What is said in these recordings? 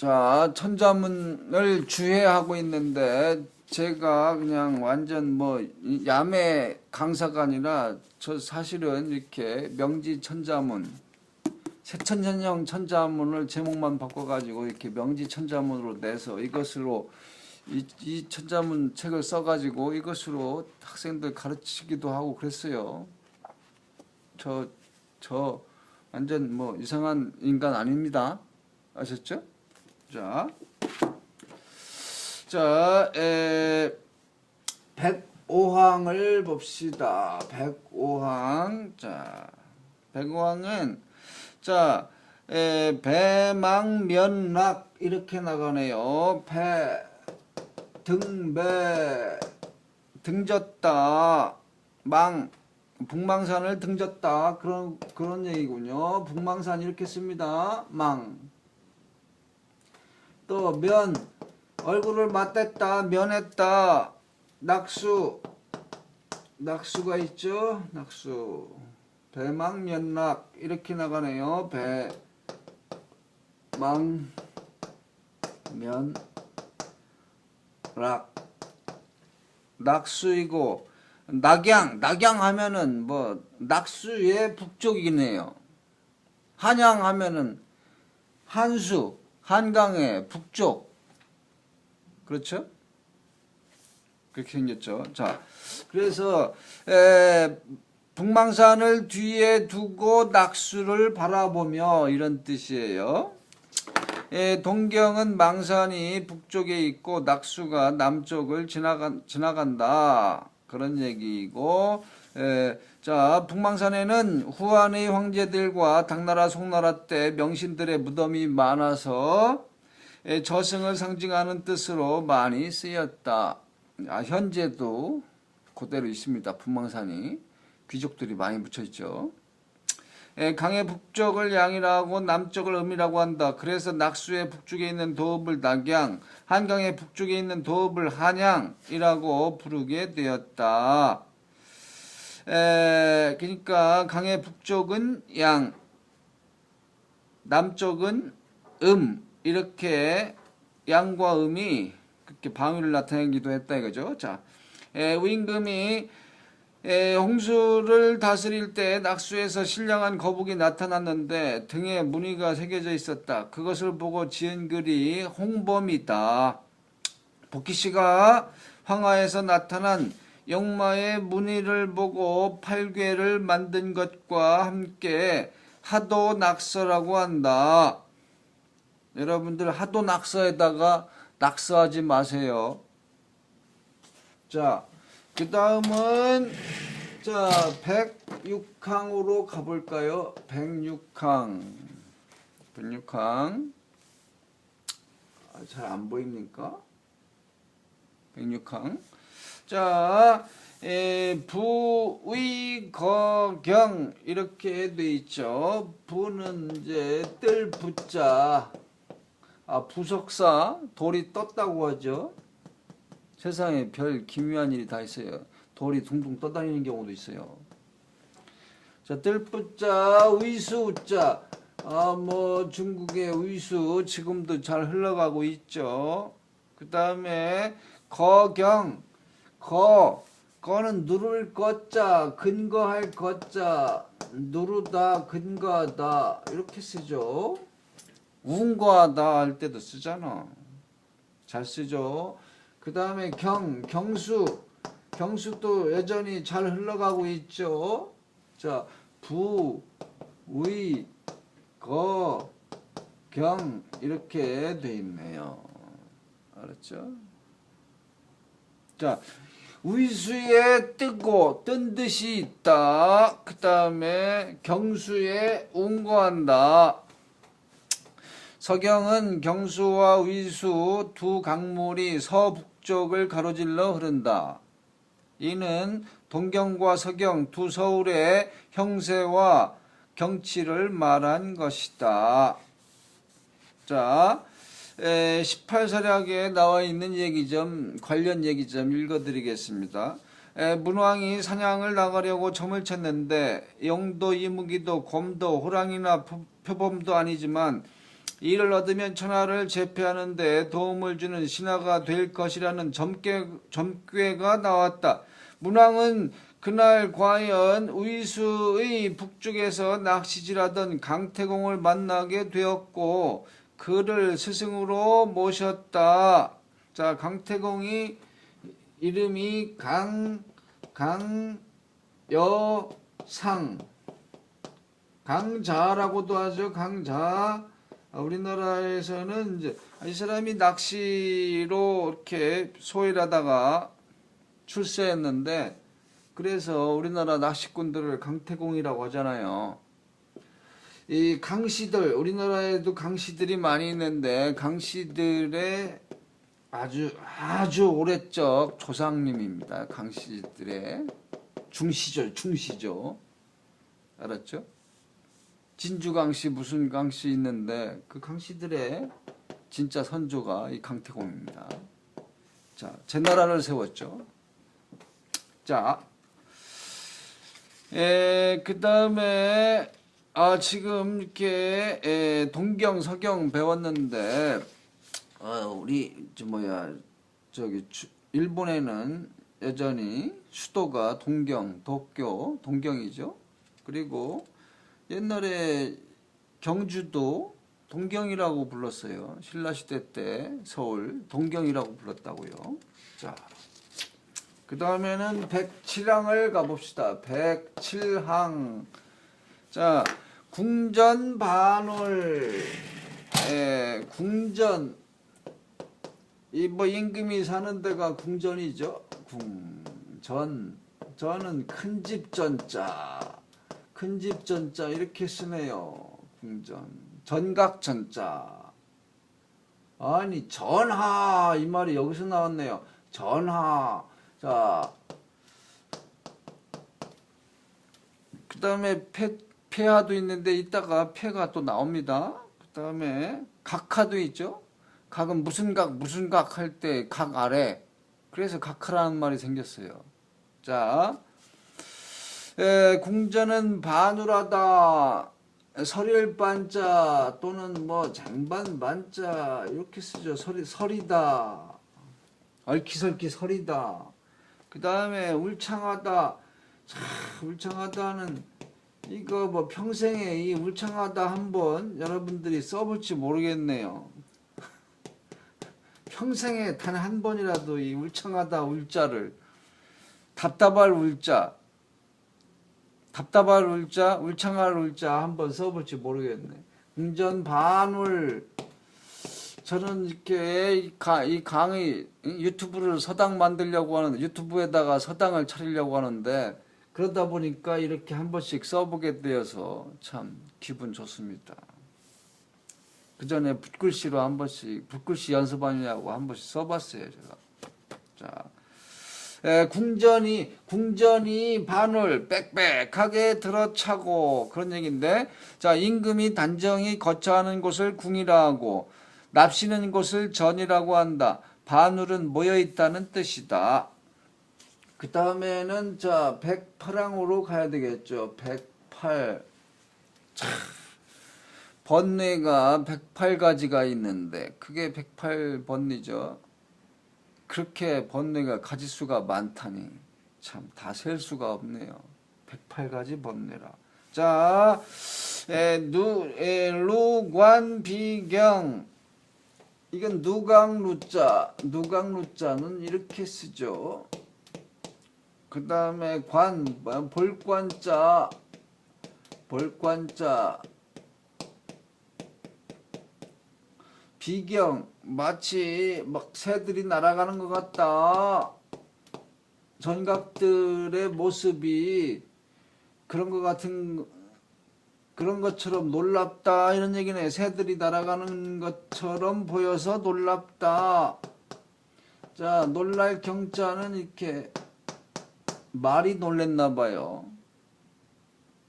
자, 천자문을 주해하고 있는데 제가 그냥 완전 뭐 야매 강사가 아니라 저 사실은 이렇게 명지 천자문 새천년형 천자문을 제목만 바꿔가지고 이렇게 명지 천자문으로 내서 이것으로 이, 이 천자문 책을 써가지고 이것으로 학생들 가르치기도 하고 그랬어요. 저, 저 완전 뭐 이상한 인간 아닙니다. 아셨죠? 자, 자, 에, 105항을 봅시다. 105항. 자, 105항은, 자, 에, 배망면락, 이렇게 나가네요. 배, 등배, 등졌다. 망, 북망산을 등졌다. 그런, 그런 얘기군요. 북망산 이렇게 씁니다. 망. 또 면, 얼굴을 맞댔다, 면했다, 낙수, 낙수가 있죠? 낙수. 배망면락 이렇게 나가네요. 배망면락. 낙수이고. 낙양, 낙양 하면은 뭐 낙수의 북쪽이네요. 한양 하면은 한수, 한강의 북쪽. 그렇죠? 그렇게 생겼죠. 자, 그래서 에, 북망산을 뒤에 두고 낙수를 바라보며 이런 뜻이에요. 에, 동경은 망산이 북쪽에 있고 낙수가 남쪽을 지나가, 지나간다. 그런 얘기이고, 에, 자, 북망산에는 후한의 황제들과 당나라 송나라 때 명신들의 무덤이 많아서 에, 저승을 상징하는 뜻으로 많이 쓰였다. 아, 현재도 그대로 있습니다. 북망산이 귀족들이 많이 붙여 있죠. 에, 강의 북쪽을 양이라고 남쪽을 음이라고 한다. 그래서 낙수의 북쪽에 있는 도읍을 낙양, 한강의 북쪽에 있는 도읍을 한양이라고 부르게 되었다. 에, 그러니까 강의 북쪽은 양, 남쪽은 음 이렇게 양과 음이 그렇게 방위를 나타내기도 했다 이거죠. 자, 에, 임금이 에, 홍수를 다스릴 때 낙수에서 신령한 거북이 나타났는데 등에 무늬가 새겨져 있었다. 그것을 보고 지은 글이 홍범이다. 복희 씨가 황하에서 나타난 영마의 무늬를 보고 팔괘를 만든 것과 함께 하도 낙서라고 한다. 여러분들 하도 낙서에다가 낙서하지 마세요. 자, 그 다음은 자 106항으로 가볼까요? 106항 106항 아, 잘안 보입니까? 106항 자 에, 부의거경 이렇게 돼 있죠. 부는 이제 뜰 부자 아 부석사 돌이 떴다고 하죠. 세상에 별 기묘한 일이 다 있어요. 돌이 둥둥 떠다니는 경우도 있어요. 자, 뜰부자, 의수자. 아, 뭐 중국의 의수 지금도 잘 흘러가고 있죠. 그 다음에 거경, 거, 거는 누를 거자, 근거할 거자, 누르다, 근거하다 이렇게 쓰죠. 운거하다 할 때도 쓰잖아. 잘 쓰죠. 그 다음에 경, 경수. 경수도 여전히 잘 흘러가고 있죠. 자, 부, 의, 거, 경, 이렇게 돼 있네요. 알았죠? 자, 위수에 뜨고, 뜬 듯이 있다. 그 다음에 경수에 운거한다. 서경은 경수와 위수 두 강물이 서북쪽을 가로질러 흐른다. 이는 동경과 서경 두 서울의 형세와 경치를 말한 것이다. 자, 18서략에 나와 있는 얘기 좀 관련 얘기 좀 읽어드리겠습니다. 에, 문왕이 사냥을 나가려고 점을 쳤는데 영도, 이무기도, 곰도, 호랑이나 표- 표범도 아니지만 이를 얻으면 천하를 제패하는 데 도움을 주는 신하가 될 것이라는 점괘, 점괘가 나왔다. 문왕은 그날 과연 우이수의 북쪽에서 낚시질하던 강태공을 만나게 되었고 그를 스승으로 모셨다. 자, 강태공이 이름이 강 강여상 강자라고도 하죠. 강자. 아, 우리나라에서는 이제 이 사람이 낚시로 이렇게 소일하다가 출세했는데 그래서 우리나라 낚시꾼들을 강태공이라고 하잖아요. 이 강씨들 우리나라에도 강씨들이 많이 있는데 강씨들의 아주 아주 오래적 조상님입니다. 강씨들의 중시죠, 중시죠. 알았죠? 진주 강씨 무슨 강씨 있는데 그 강씨들의 진짜 선조가 이 강태공입니다. 자, 제 나라를 세웠죠. 자, 에, 그 다음에, 아, 지금 이렇게, 에, 동경, 서경 배웠는데, 어, 우리, 저, 뭐야, 저기, 주- 일본에는 여전히 수도가 동경, 도쿄, 동경이죠. 그리고 옛날에 경주도 동경이라고 불렀어요. 신라시대 때 서울 동경이라고 불렀다고요. 자, 그 다음에는 백칠항을 가봅시다. 백칠항. 자, 궁전 반월. 에, 궁전. 이 뭐 임금이 사는 데가 궁전이죠. 궁전. 저는 큰 집 전자. 큰 집 전자 이렇게 쓰네요. 궁전. 전각 전자. 아니 전하 이 말이 여기서 나왔네요. 전하. 자, 그 다음에 폐, 폐하도 있는데 이따가 폐가 또 나옵니다. 그 다음에 각하도 있죠. 각은 무슨 각, 무슨 각 할 때 각 아래. 그래서 각하라는 말이 생겼어요. 자, 에, 궁전은 반우라다. 설일반자 또는 뭐 장반 반자 이렇게 쓰죠. 설이, 설이다. 얼키설키 설이다. 그 다음에 울창하다. 참, 울창하다는 이거 뭐 평생에 이 울창하다 한번 여러분들이 써볼지 모르겠네요. 평생에 단 한 번이라도 이 울창하다 울자를 답답할 울자 답답할 울자 울창할 울자 한번 써볼지 모르겠네. 운전 반울 저는 이렇게 이, 가, 이 강의 유튜브를 서당 만들려고 하는데 유튜브에다가 서당을 차리려고 하는데 그러다 보니까 이렇게 한 번씩 써보게 되어서 참 기분 좋습니다. 그 전에 붓글씨로 한 번씩 붓글씨 연습하느냐고 한 번씩 써봤어요 제가. 자, 에, 궁전이 궁전이 반을 빽빽하게 들어차고 그런 얘기인데 자 임금이 단정히 거처하는 곳을 궁이라 하고 납시는 곳을 전이라고 한다. 반울은 모여 있다는 뜻이다. 그 다음에는 자 108항으로 가야 되겠죠. 108. 참 번뇌가 108가지가 있는데 그게 108번뇌죠. 그렇게 번뇌가 가지수가 많다니 참 다 셀 수가 없네요. 108가지 번뇌라. 자, 에, 누, 에, 루관 비경 이건 누강루자 누강루자는 이렇게 쓰죠. 그 다음에 관 볼관자 볼관자 비경 마치 막 새들이 날아가는 것 같다. 전각들의 모습이 그런 것 같은 그런 것처럼 놀랍다 이런 얘기네. 새들이 날아가는 것처럼 보여서 놀랍다. 자, 놀랄 경자는 이렇게 말이 놀랬나 봐요.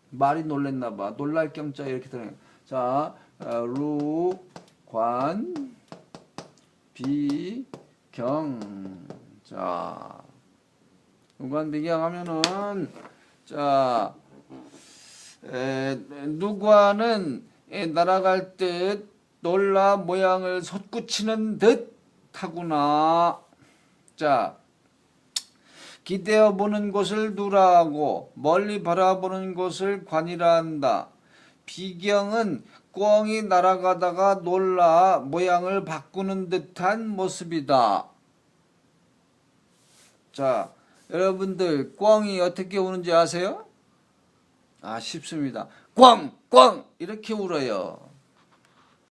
말이 놀랬나 봐. 놀랄 경자 이렇게 들어요. 자, 어, 루, 관, 비, 경. 자, 루관, 비경 하면은, 자, 에, 누구와는 에, 날아갈 듯 놀라 모양을 솟구치는 듯 하구나. 자, 기대어 보는 것을 누라하고 멀리 바라보는 것을 관이라 한다. 비경은 꿩이 날아가다가 놀라 모양을 바꾸는 듯한 모습이다. 자, 여러분들 꿩이 어떻게 우는지 아세요? 아, 쉽습니다. 꿩! 꿩! 이렇게 울어요.